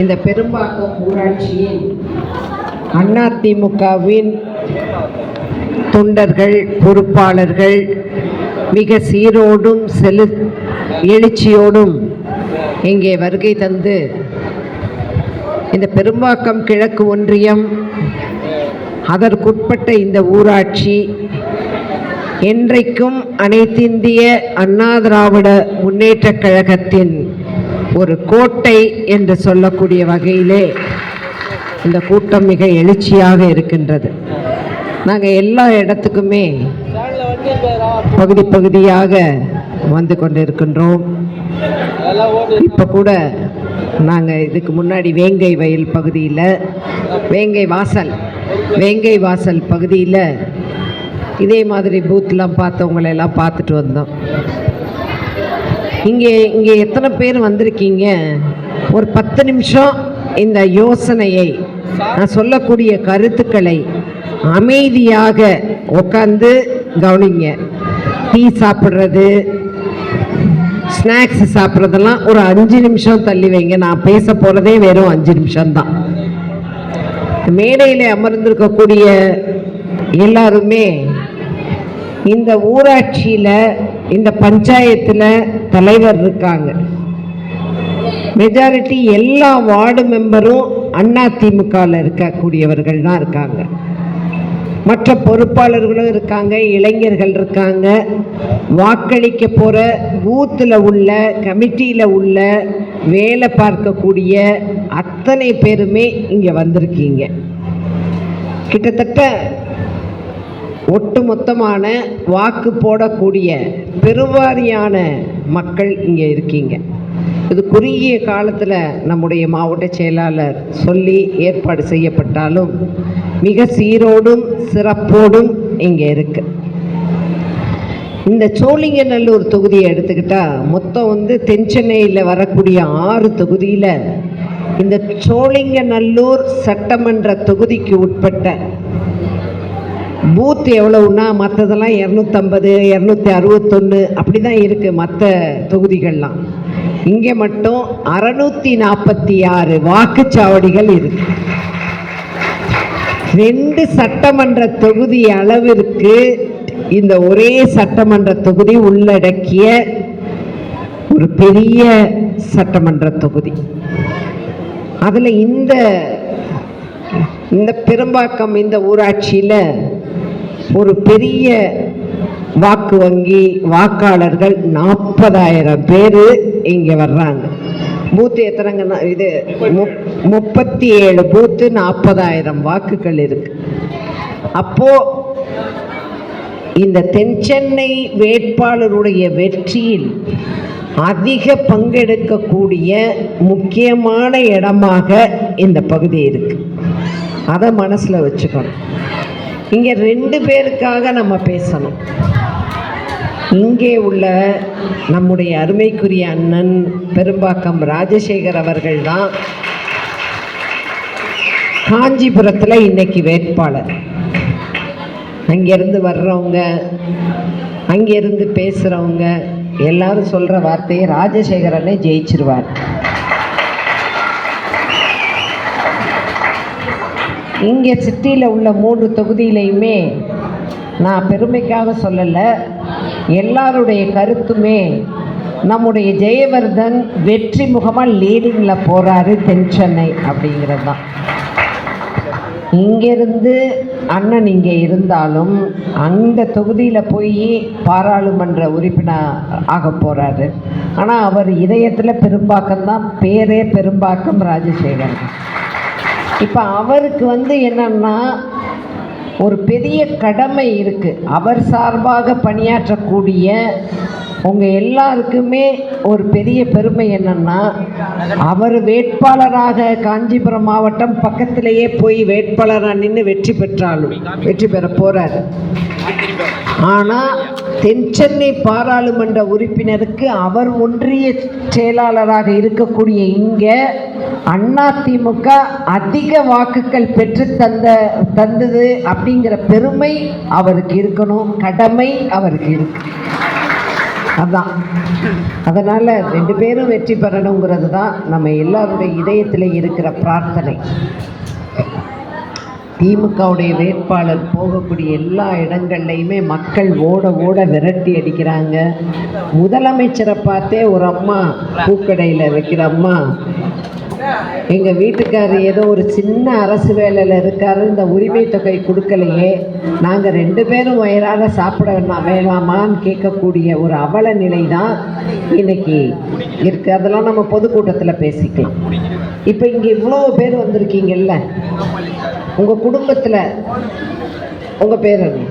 இந்த பெரும்பாக்கம் ஊராட்சியில் அதிமுகவின் தொண்டர்கள் பொறுப்பாளர்கள் மிக சீரோடும் செலு எழுச்சியோடும் இங்கே வருகை தந்து இந்த பெரும்பாக்கம் கிழக்கு ஒன்றியம் அதற்குட்பட்ட இந்த ஊராட்சி என்றைக்கும் அனைத்திந்திய அண்ணா திராவிட முன்னேற்றக் கழகத்தின் ஒரு கோட்டை என்று சொல்லக்கூடிய வகையிலே இந்த கூட்டம் மிக எழுச்சியாக இருக்கின்றது. நாங்கள் எல்லா இடத்துக்குமே பகுதி பகுதியாக வந்து கொண்டிருக்கின்றோம். இப்போ கூட நாங்கள் இதுக்கு முன்னாடி வேங்கை வயல் பகுதியில் வேங்கை வாசல் வேங்கை வாசல் பகுதியில் இதே மாதிரி பூத்லாம் பார்த்தவங்களெல்லாம் பார்த்துட்டு வந்தோம். இங்கே இங்கே எத்தனை பேர் வந்திருக்கீங்க? ஒரு பத்து நிமிஷம் இந்த யோசனையை நான் சொல்லக்கூடிய கருத்துக்களை அமைதியாக உட்காந்து கவனிங்க. டீ சாப்பிட்றது ஸ்நாக்ஸ் சாப்பிட்றதெல்லாம் ஒரு அஞ்சு நிமிஷம் தள்ளி வைங்க. நான் பேச போகிறதே வெறும் அஞ்சு நிமிஷம்தான். மேடையில் அமர்ந்திருக்கக்கூடிய எல்லாருமே இந்த ஊராட்சியில் இந்த பஞ்சாயத்தில் தலைவர் இருக்காங்க. மெஜாரிட்டி எல்லா வார்டு மெம்பரும் அண்ணா திமுகவில் இருக்கக்கூடியவர்கள் தான் இருக்காங்க. மற்ற பொறுப்பாளர்களும் இருக்காங்க இளைஞர்கள் இருக்காங்க. வாக்களிக்க போகிற பூத்தில் உள்ள கமிட்டியில் உள்ள வேலை பார்க்கக்கூடிய அத்தனை பேருமே இங்கே வந்திருக்கீங்க. கிட்டத்தட்ட ஒட்டுமொத்தமான வாக்கு போடக்கூடிய பெருவாரியான மக்கள் இங்கே இருக்கீங்க. இது குறுகிய காலத்தில் நம்முடைய மாவட்ட செயலாளர் சொல்லி ஏற்பாடு செய்யப்பட்டாலும் மிக சீரோடும் சிறப்போடும் இங்கே இருக்கு. இந்த சோழிங்கநல்லூர் தொகுதியை எடுத்துக்கிட்டால் மொத்தம் வந்து தென்சென்னையில் வரக்கூடிய ஆறு தொகுதியில் இந்த சோழிங்கநல்லூர் சட்டமன்ற தொகுதிக்கு உட்பட்ட பூத் எவ்வளவுன்னா மற்றதெல்லாம் இரநூத்தம்பது இரநூத்தி அறுபத்தொன்று அப்படி தான் இருக்குது மற்ற தொகுதிகள்லாம். இங்கே மட்டும் அறநூற்றி நாற்பத்தி ஆறு வாக்குச்சாவடிகள் இருக்கு. ரெண்டு சட்டமன்ற தொகுதி அளவிற்கு இந்த ஒரே சட்டமன்ற தொகுதி உள்ளடக்கிய ஒரு பெரிய சட்டமன்ற தொகுதி. அதில் இந்த இந்த பெரும்பாக்கம் இந்த ஊராட்சியில் ஒரு பெரிய வாக்கு வங்கி வாக்காளர்கள் நாற்பதாயிரம் பேர் இங்கே வர்றாங்க. பூத்து எத்தனைங்கன்னா இது? முப்பத்தி ஏழு பூத்து நாற்பதாயிரம் வாக்குகள் இருக்கு. அப்போ இந்த தென்சென்னை வேட்பாளருடைய வெற்றியில் அதிக பங்கெடுக்கக்கூடிய முக்கியமான இடமாக இந்த பகுதி இருக்கு. அதை மனசில் வச்சுக்கணும். இங்கே ரெண்டு பேருக்காக நம்ம பேசணும். இங்கே உள்ள நம்முடைய அருமைக்குரிய அண்ணன் பெரும்பாக்கம் ராஜசேகர் அவர்கள் தான் காஞ்சிபுரத்தில் இன்னைக்கு வேட்பாளர். அங்கேருந்து வர்றவங்க அங்கேருந்து பேசுகிறவங்க எல்லாரும் சொல்கிற வார்த்தையை ராஜசேகரனே ஜெயிச்சிருவார். இங்கே சிட்டியில் உள்ள மூன்று தொகுதியிலையுமே நான் பெருமைக்காக சொல்லலை. எல்லாருடைய கருத்துமே நம்முடைய ஜெயவர்தன் வெற்றி முகமாக லீடிங்கில் போகிறாரு தென் சென்னை அப்படிங்கிறது தான் இங்கேருந்து அண்ணன் இங்கே இருந்தாலும் அந்த தொகுதியில் போய் பாராளுமன்ற உறுப்பினர் ஆக போகிறாரு ஆனால் அவர் இதயத்தில் பெரும்பாக்கம் தான் பேரே பெரும்பாக்கம் ராஜசேகரன். இப்போ அவருக்கு வந்து என்னன்னா ஒரு பெரிய கடமை இருக்குது அவர் சார்பாக பணியாற்றக்கூடிய உங்கள் எல்லாருக்குமே ஒரு பெரிய பெருமை என்னென்னா அவர் வேட்பாளராக காஞ்சிபுரம் மாவட்டம் பக்கத்திலேயே போய் வேட்பாளராக நின்று வெற்றி பெற்றாலும் வெற்றி பெற போகிறார் ஆனால் தென்சென்னை பாராளுமன்ற உறுப்பினருக்கு அவர் ஒன்றிய செயலாளராக இருக்கக்கூடிய இங்கே அதிமுக அதிக வாக்குகள் பெற்று தந்த தந்தது அப்படிங்கிற பெருமை அவருக்கு இருக்கணும் கடமை அவருக்கு இருக்கு. அதான். அதனால் ரெண்டு பேரும் வெற்றி பெறணுங்கிறது தான் நம்ம எல்லாருடைய இதயத்தில் இருக்கிற பிரார்த்தனை. திமுகவுடைய வேட்பாளர் போகக்கூடிய எல்லா இடங்கள்லையுமே மக்கள் ஓட ஓட விரட்டி அடிக்கிறாங்க. முதலமைச்சரை பார்த்தே ஒரு அம்மா பூக்கடையில் வைக்கிற அம்மா எங்கள் வீட்டுக்காரர் ஏதோ ஒரு சின்ன அரசு வேலையில் இருக்காரு. இந்த உரிமை தொகை கொடுக்கலையே. நாங்கள் ரெண்டு பேரும் வயிறார சாப்பிட வேணாம் வேணாமான்னு கேட்கக்கூடிய ஒரு அவல நிலை தான் இன்னைக்கு இருக்குது அதெல்லாம் நம்ம பொதுக்கூட்டத்தில் பேசிக்கலாம். இப்போ இங்கே இவ்வளோ பேர் வந்திருக்கீங்கல்ல? உங்கள் குடும்பத்தில் உங்கள் பேர் என்ன?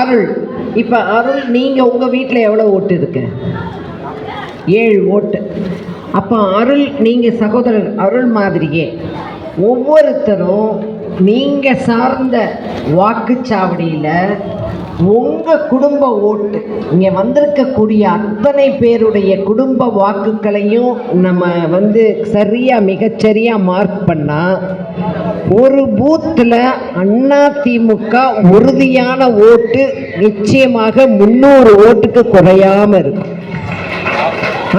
அருள். இப்போ அருள் நீங்கள் உங்கள் வீட்டில் எவ்வளோ ஓட்டு இருக்கு? ஏழு ஓட்டு. அப்போ அருள் நீங்கள் சகோதரர் அருள் மாதிரியே ஒவ்வொருத்தரும் நீங்கள் சார்ந்த வாக்குச்சாவடியில் உங்கள் குடும்ப ஓட்டு இங்கே வந்திருக்கக்கூடிய அத்தனை பேருடைய குடும்ப வாக்குகளையும் நம்ம வந்து சரியாக மிகச்சரியாக மார்க் பண்ணால் ஒரு பூத்தில் அண்ணா திமுக உறுதியான ஓட்டு நிச்சயமாக முந்நூறு ஓட்டுக்கு குறையாமல் இருக்கும்.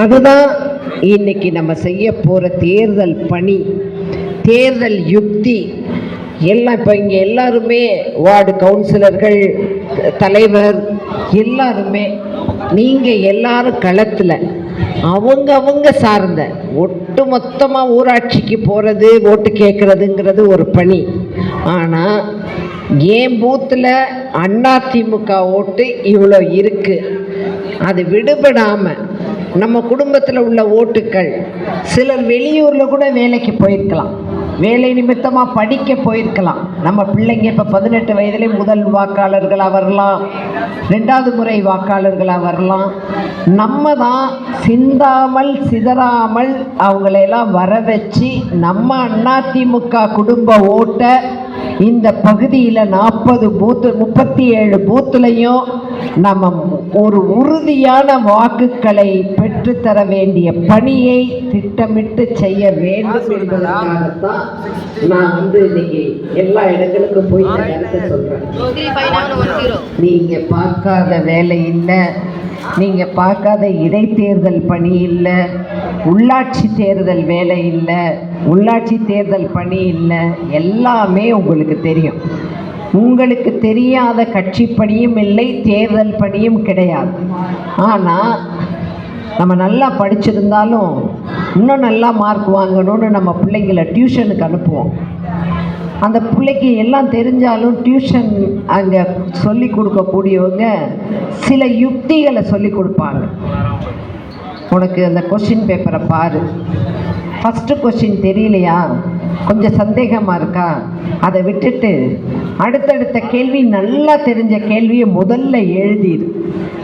அதுதான் இன்னைக்கு நம்ம செய்ய போகிற தேர்தல் பணி தேர்தல் யுக்தி. எல்லாம் இப்போ இங்கே எல்லாருமே வார்டு கவுன்சிலர்கள் தலைவர் எல்லாருமே நீங்கள் எல்லாரும் களத்தில் அவங்க அவங்க சார்ந்த ஒட்டு மொத்தமாக ஊராட்சிக்கு போகிறது ஓட்டு கேட்குறதுங்கிறது ஒரு பணி. ஆனால் என் பூத்தில் அதிமுக ஓட்டு இவ்வளோ இருக்குது அது விடுபடாமல் நம்ம குடும்பத்தில் உள்ள ஓட்டுக்கள் சிலர் வெளியூரில் கூட வேலைக்கு போயிருக்கலாம். வேலை நிமித்தமாக படிக்க போயிருக்கலாம். நம்ம பிள்ளைங்க இப்போ பதினெட்டு வயதிலே முதல் வாக்காளர்களாக வரலாம் ரெண்டாவது முறை வாக்காளர்களாக வரலாம் நம்ம தான் சிந்தாமல் சிதறாமல் அவங்களையெல்லாம் வர வச்சு நம்ம அதிமுக குடும்ப ஓட்டை இந்த பகுதியில் நாற்பது பூத்து முப்பத்தி ஏழு பூத்துலையும் நம்ம ஒரு உறுதியான வாக்குகளை பெற்றுத்தர வேண்டிய பணியை திட்டமிட்டு செய்ய வேண்டும் என்பதற்காகத்தான் நான் வந்து இன்னைக்கு எல்லா இடங்களுக்கும் போய் இந்த சொல்றேன். நீங்க பார்க்காத வேலை இல்லை நீங்க பார்க்காத இடைத்தேர்தல் பணி இல்லை உள்ளாட்சி தேர்தல் வேலை இல்லை உள்ளாட்சி தேர்தல் பணி இல்லை எல்லாமே உங்களுக்கு தெரியும். உங்களுக்கு தெரியாத கட்சி பணியும் இல்லை தேர்தல் பணியும் கிடையாது. ஆனால் நம்ம நல்லா படிச்சிருந்தாலும் இன்னும் நல்லா மார்க் வாங்கணும்னு நம்ம பிள்ளைங்களை டியூஷனுக்கு அனுப்புவோம். அந்த பிள்ளைக்கு எல்லாம் தெரிஞ்சாலும் டியூஷன் அங்கே சொல்லி கொடுக்கக்கூடியவங்க சில யுக்திகளை சொல்லி கொடுப்பாங்க. உனக்கு அந்த கொஷின் பேப்பரை பாரு. ஃபஸ்ட்டு கொஷின் தெரியலையா? கொஞ்சம் சந்தேகமாக இருக்கா? அதை விட்டுட்டு அடுத்தடுத்த கேள்வி நல்லா தெரிஞ்ச கேள்வியை முதல்ல எழுதிடு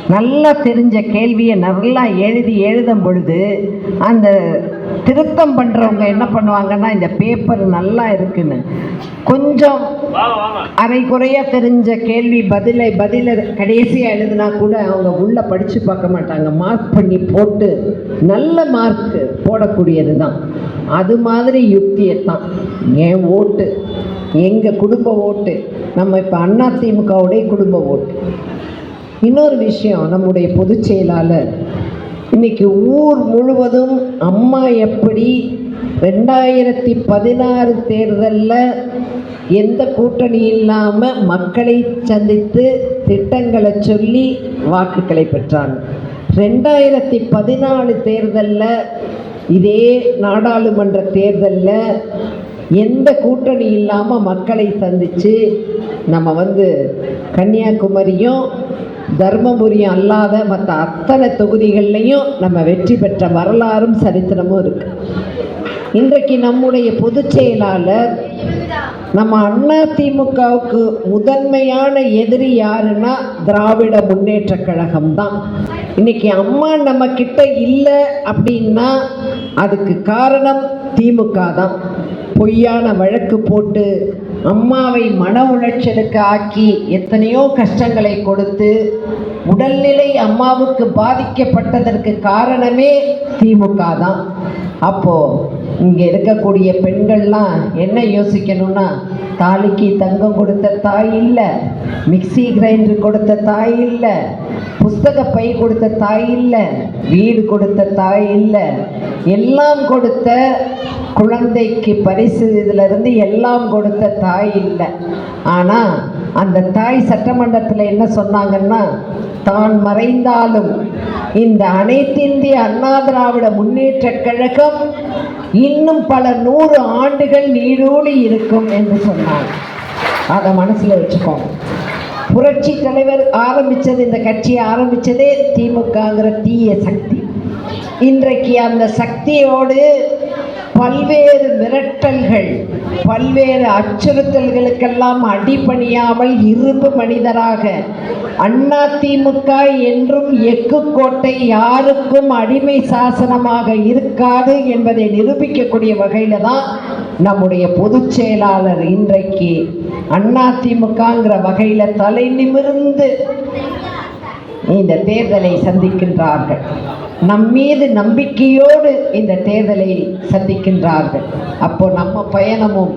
நல்லா தெரிஞ்ச கேள்வியை நல்லா எழுதி எழுதும் பொழுது அந்த திருத்தம் பண்ணுறவங்க என்ன பண்ணுவாங்கன்னா இந்த பேப்பர் நல்லா இருக்குன்னு. கொஞ்சம் அரை குறையாக தெரிஞ்ச கேள்வி பதிலை பதில கடைசியாக எழுதுனா கூட அவங்க உள்ளே படித்து பார்க்க மாட்டாங்க. மார்க் பண்ணி போட்டு நல்ல மார்க் போடக்கூடியது தான் அது மாதிரி யுக்தியை தான் என் ஓட்டு? எங்கள் குடும்ப ஓட்டு? நம்ம இப்போ அதிமுகவுடைய குடும்ப ஓட்டு. இன்னொரு விஷயம் நம்முடைய பொதுச் செயலாளர். இன்றைக்கி ஊர் முழுவதும் அம்மா எப்படி ரெண்டாயிரத்தி பதினாறு தேர்தலில் எந்த கூட்டணி இல்லாமல் மக்களை சந்தித்து திட்டங்களை சொல்லி வாக்குகளை பெற்றாங்க. ரெண்டாயிரத்தி பதினாலு தேர்தலில் இதே நாடாளுமன்ற தேர்தலில் எந்த கூட்டணி இல்லாமல் மக்களை சந்தித்து நம்ம வந்து கன்னியாகுமரியும் தர்மபுரியும் அல்லாத மற்ற அத்தனை தொகுதிகள்லையும் நம்ம வெற்றி பெற்ற வரலாறும் சரித்திரமும் இருக்கு. இன்றைக்கு நம்முடைய பொதுச் செயலாளர் நம்ம திமுகவுக்கு முதன்மையான எதிரி யாருன்னா திராவிட முன்னேற்ற கழகம் தான் இன்னைக்கு அம்மா நம்ம கிட்ட இல்லை அப்படின்னா அதுக்கு காரணம் திமுக தான். பொய்யான வழக்கு போட்டு அம்மாவை மன உளைச்சலுக்கு ஆக்கி எத்தனையோ கஷ்டங்களை கொடுத்து உடல்நிலை அம்மாவுக்கு பாதிக்கப்பட்டதற்கு காரணமே திமுக தான். அப்போது இங்கே இருக்கக்கூடிய பெண்கள்லாம் என்ன யோசிக்கணும்னா தாலிக்கு தங்கம் கொடுத்த தாய் இல்லை மிக்ஸி கிரைண்டர் கொடுத்த தாய் இல்லை புஸ்தக பை கொடுத்த தாய் இல்லை வீடு கொடுத்த தாய் இல்லை எல்லாம் கொடுத்த குழந்தைக்கு பரிசு இதிலிருந்து எல்லாம் கொடுத்த தாய் இல்லை. ஆனால் அந்த தாய் சட்டமன்றத்தில் என்ன சொன்னாங்கன்னா தான் மறைந்தாலும் இந்த அனைத்திந்திய அண்ணா திராவிட முன்னேற்ற கழகம் இன்னும் பல நூறு ஆண்டுகள் நீடூழி இருக்கும் என்று சொன்னாங்க அதை மனசில் வச்சுக்கோங்க. புரட்சி தலைவர் ஆரம்பித்தது இந்த கட்சியை ஆரம்பித்ததே திமுகங்கிற தீய சக்தி. இன்றைக்கு அந்த சக்தியோடு பல்வேறு மிரட்டல்கள் பல்வேறு அச்சுறுத்தல்களுக்கெல்லாம் அடிபணியாமல் இரும்பு மனிதராக அண்ணா திமுக என்றும் எக்கு கோட்டை யாருக்கும் அடிமை சாசனமாக இருக்காது என்பதை நிரூபிக்கக்கூடிய வகையில தான் நம்முடைய பொதுச் செயலாளர் இன்றைக்கு அண்ணா திமுகங்கிற வகையில தலை நிமிர்ந்து இந்த தேர்தலை சந்திக்கின்றார்கள். நம் மீது நம்பிக்கையோடு இந்த தேர்தலை சந்திக்கின்றார்கள். அப்போ நம்ம பயணமும்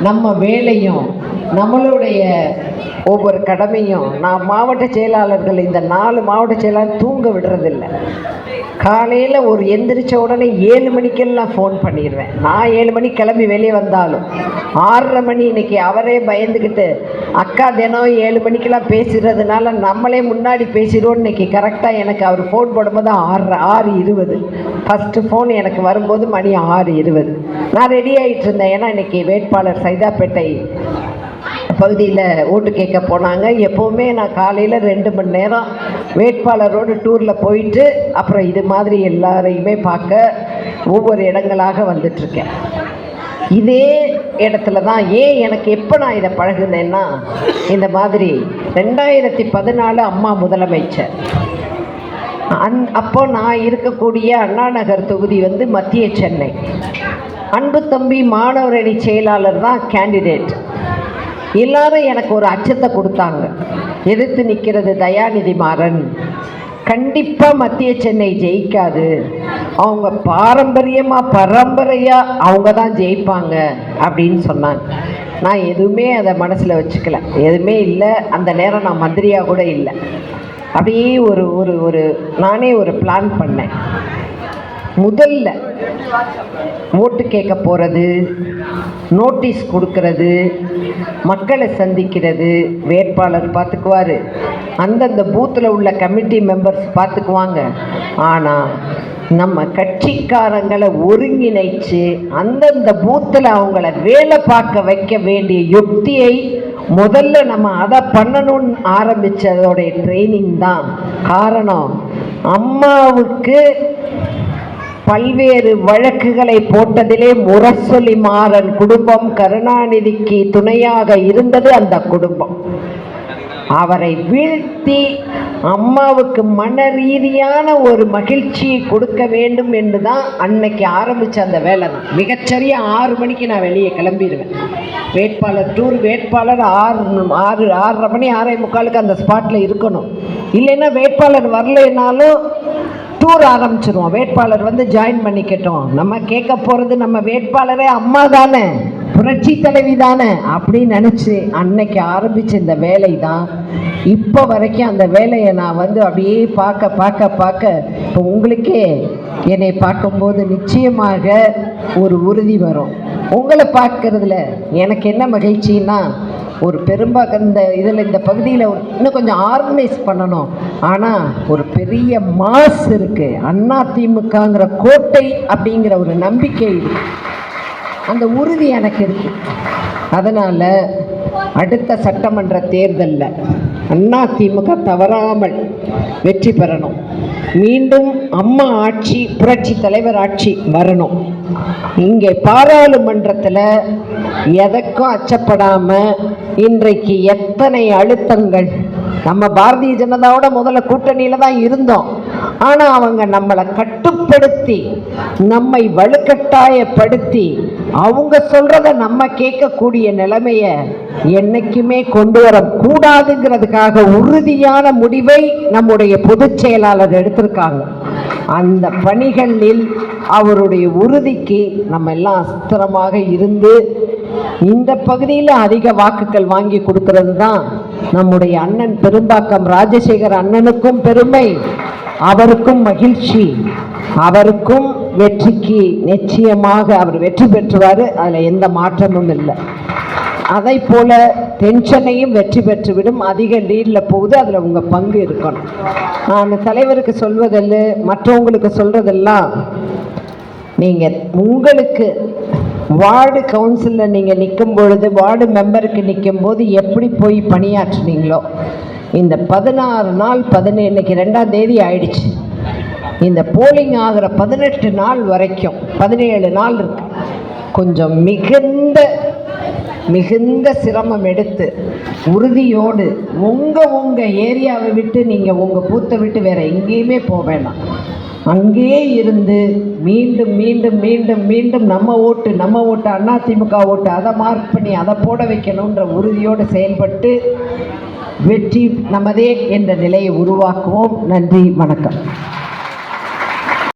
நம்ம வேலையும் நம்மளுடைய ஒவ்வொரு கடமையும் நான் மாவட்ட செயலாளர்கள் இந்த நாலு மாவட்ட செயலாளர் தூங்க விடுறதில்லை. காலையில் ஒரு எந்திரிச்ச உடனே ஏழு மணிக்கெல்லாம் ஃபோன் பண்ணிடுவேன் நான் ஏழு மணி கிளம்பி வெளியே வந்தாலும் ஆறரை மணி இன்னைக்கு அவரே பயந்துக்கிட்டு அக்கா தினம் ஏழு மணிக்கெல்லாம் பேசுகிறதுனால நம்மளே முன்னாடி பேசிடுவோம் இன்னைக்கு கரெக்டாக எனக்கு அவர் ஃபோன் போடும்போது ஆறு ஆறு இருபது. ஃபஸ்ட்டு ஃபோன் எனக்கு வரும்போது மணி ஆறு இருபது. நான் ரெடி ஆகிட்டு இருந்தேன். ஏன்னா இன்னைக்கு வேட்பாளர் சைதாப்பேட்டை பகுதியில் ஓட்டு கேட்க போனாங்க. எப்போவுமே நான் காலையில் ரெண்டு மணி நேரம் வேட்பாளரோடு டூரில் போயிட்டு அப்புறம் இது மாதிரி எல்லாரையுமே பார்க்க ஒவ்வொரு இடங்களாக வந்துட்டுருக்கேன். இதே இடத்துல தான் ஏன் எனக்கு எப்போ நான் இதை பழகுனேன்னா இந்த மாதிரி ரெண்டாயிரத்தி பதினாலு அம்மா முதலமைச்சர். அந் அப்போ நான் இருக்கக்கூடிய அண்ணா நகர் தொகுதி வந்து மத்திய சென்னை. அன்பு தம்பி மாணவரணி செயலாளர் தான் கேண்டிடேட் இல்லாத எனக்கு ஒரு அச்சத்தை கொடுத்தாங்க. எதிர்த்து நிற்கிறது தயாநிதி மாறன். கண்டிப்பாக மத்திய சென்னை ஜெயிக்காது. அவங்க பாரம்பரியமாக பரம்பரையாக அவங்க தான் ஜெயிப்பாங்க அப்படின்னு சொன்னாங்க. நான் எதுவுமே அதை மனசில் வச்சுக்கல. எதுவுமே இல்லை. அந்த நேரம் நான் மந்திரியாக கூட இல்லை. அப்படியே ஒரு ஒரு ஒரு நானே ஒரு பிளான் பண்ணேன். முதல்ல ஓட்டு கேட்க போகிறது நோட்டீஸ் கொடுக்கறது மக்களை சந்திக்கிறது வேட்பாளர் பார்த்துக்குவார். அந்தந்த பூத்தில் உள்ள கமிட்டி மெம்பர்ஸ் பார்த்துக்குவாங்க. ஆனால் நம்ம கட்சிக்காரங்களை ஒருங்கிணைச்சு அந்தந்த பூத்தில் அவங்கள வேலை பார்க்க வைக்க வேண்டிய யுக்தியை முதல்ல நம்ம அதை பண்ணணும்னு ஆரம்பித்ததோடைய ட்ரைனிங் தான். காரணம் அம்மாவுக்கு பல்வேறு வழக்குகளை போட்டதிலே முரசொலி மாறன் குடும்பம் கருணாநிதிக்கு துணையாக இருந்தது அந்த குடும்பம். அவரை வீழ்த்தி அம்மாவுக்கு மன ரீதியான ஒரு மகிழ்ச்சியை கொடுக்க வேண்டும் என்று தான் அன்னைக்கு ஆரம்பித்த அந்த வேலை தான் மிகச்சரியாக ஆறு மணிக்கு நான் வெளியே கிளம்பிடுவேன். வேட்பாளர் டூர் வேட்பாளர் ஆறு ஆறு ஆறரை மணி ஆறே முக்காலுக்கு அந்த ஸ்பாட்டில் இருக்கணும். இல்லைன்னா வேட்பாளர் வரலைனாலும் டூர் ஆரம்பிச்சிருவோம். வேட்பாளர் வந்து ஜாயின் பண்ணிக்கட்டும் நம்ம கேட்க போகிறது நம்ம வேட்பாளரே அம்மா தானே புரட்சி தலைவி தானே அப்படின்னு நினச்சி அன்னைக்கு ஆரம்பித்த இந்த வேலை தான் இப்போ வரைக்கும் அந்த வேலையை நான் வந்து அப்படியே பார்க்க பார்க்க பார்க்க இப்போ உங்களுக்கே என்னை பார்க்கும்போது நிச்சயமாக ஒரு உறுதி வரும். உங்களை பார்க்கறதுல எனக்கு என்ன மகிழ்ச்சின்னா ஒரு பெரும்பாக இந்த இதில் இந்த பகுதியில் இன்னும் கொஞ்சம் ஆர்கனைஸ் பண்ணணும். ஆனால் ஒரு பெரிய மாஸ் இருக்குது அண்ணா திமுகங்கிற கோட்டை அப்படிங்கிற ஒரு நம்பிக்கை அந்த உறுதி எனக்கு இருக்குது அதனால் அடுத்த சட்டமன்ற தேர்தலில் அண்ணா திமுக தவறாமல் வெற்றி பெறணும். மீண்டும் அம்மா ஆட்சி புரட்சி தலைவர் ஆட்சி வரணும். இங்கே பாராளுமன்றத்தில் எதற்கும் அச்சப்படாமல் இன்றைக்கு எத்தனை அழுத்தங்கள். நம்ம பாரதிய ஜனதாவோட முதல்ல கூட்டணியில் தான் இருந்தோம். ஆனால் அவங்க நம்மளை கட்டுப்படுத்தி நம்மை வலுக்கட்டாயப்படுத்தி அவங்க சொல்கிறத நம்ம கேட்கக்கூடிய நிலைமையை என்றைக்குமே கொண்டு வரக்கூடாதுங்கிறதுக்காக உறுதியான முடிவை நம்முடைய பொதுச் செயலாளர் எடுத்திருக்காங்க. அந்த பணிகளில் அவருடைய உறுதிக்கு நம்ம எல்லாம் அஸ்திரமாக இருந்து இந்த பகுதியில் அதிக வாக்குகள் வாங்கி கொடுக்கறது தான் நம்முடைய அண்ணன் பெரும்பாக்கம் ராஜசேகர் அண்ணனுக்கும் பெருமை. அவருக்கும் மகிழ்ச்சி. அவருக்கும் வெற்றிக்கு நிச்சயமாக அவர் வெற்றி பெற்றுவார். அதில் எந்த மாற்றமும் இல்லை. அதை போல டென்ஷனையும் வெற்றி பெற்றுவிடும். அதிக லீடில் போகுது. அதில் உங்கள் பங்கு இருக்கணும். நான் தலைவருக்கு சொல்வதில் மற்றவங்களுக்கு சொல்கிறதெல்லாம் நீங்கள் உங்களுக்கு வார்டு கவுன்சிலில் நீங்கள் நிற்கும் பொழுது வார்டு மெம்பருக்கு நிற்கும் போது எப்படி போய் பணியாற்றுனீங்களோ இந்த பதினாறு நாள் பதினே இன்னைக்கு ரெண்டாம் தேதி ஆயிடுச்சு. இந்த போலிங் ஆகிற பதினெட்டு நாள் வரைக்கும் பதினேழு நாள் இருக்கு. கொஞ்சம் மிகுந்த மிகுந்த சிரமம் எடுத்து உறுதியோடு உங்கள் உங்கள் ஏரியாவை விட்டு நீங்கள் உங்கள் பூத்தை விட்டு வேற எங்கேயுமே போக வேண்டாம் அங்கேயே இருந்து மீண்டும் மீண்டும் மீண்டும் மீண்டும் நம்ம ஓட்டு நம்ம ஓட்டு அதிமுக ஓட்டு அதை மார்க் பண்ணி அதை போட வைக்கணுன்ற உறுதியோடு செயல்பட்டு வெற்றி நமதே என்ற நிலையை உருவாக்குவோம். நன்றி வணக்கம்.